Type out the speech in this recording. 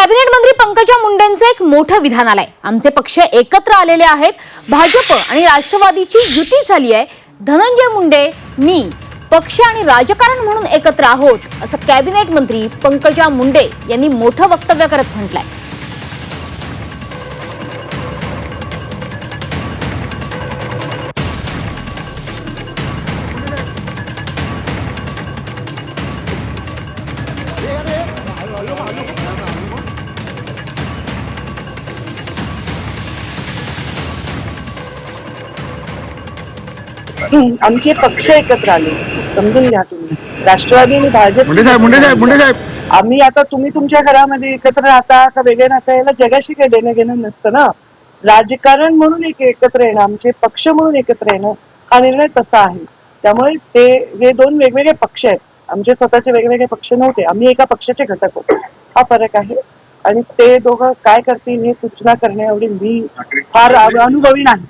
Cabinet मंत्री पंकजा मुंडेंचं एक मोठं विधान आलंय आमचे पक्ष एकत्र आलेले आहेत. भाजप आणि राष्ट्रवादीची युती झाली आहे. धनंजय मुंडे मी पक्ष आणि राजकारण म्हणून एकत्र आहोत असं कॅबिनेट मंत्री पंकजा मुंडे यांनी मोठं वक्तव्य करत म्हटलंय. आमचे पक्ष एकत्र आले. समजून घ्या तुम्ही. राष्ट्रवादी आणि भाजप मुंडे साहेब मुंडे साहेब मुंडे साहेब. आम्ही आता तुम्ही तुमच्या घरामध्ये एकत्र राहता का वेगळे राहता? याला जगाशी काही देणं घेणं नसतं ना. राजकारण म्हणून एक एकत्र येणं आमचे पक्ष म्हणून एकत्र येणं हा निर्णय तसा आहे. त्यामुळे ते हे दोन वेगवेगळे पक्ष आहेत. आमचे स्वतःचे वेगवेगळे पक्ष नव्हते. आम्ही एका पक्षाचे घटक होतो. हा फरक आहे. आणि ते दोघं काय करतील हे सूचना करणे एवढी मी फार अनुभवी नाही.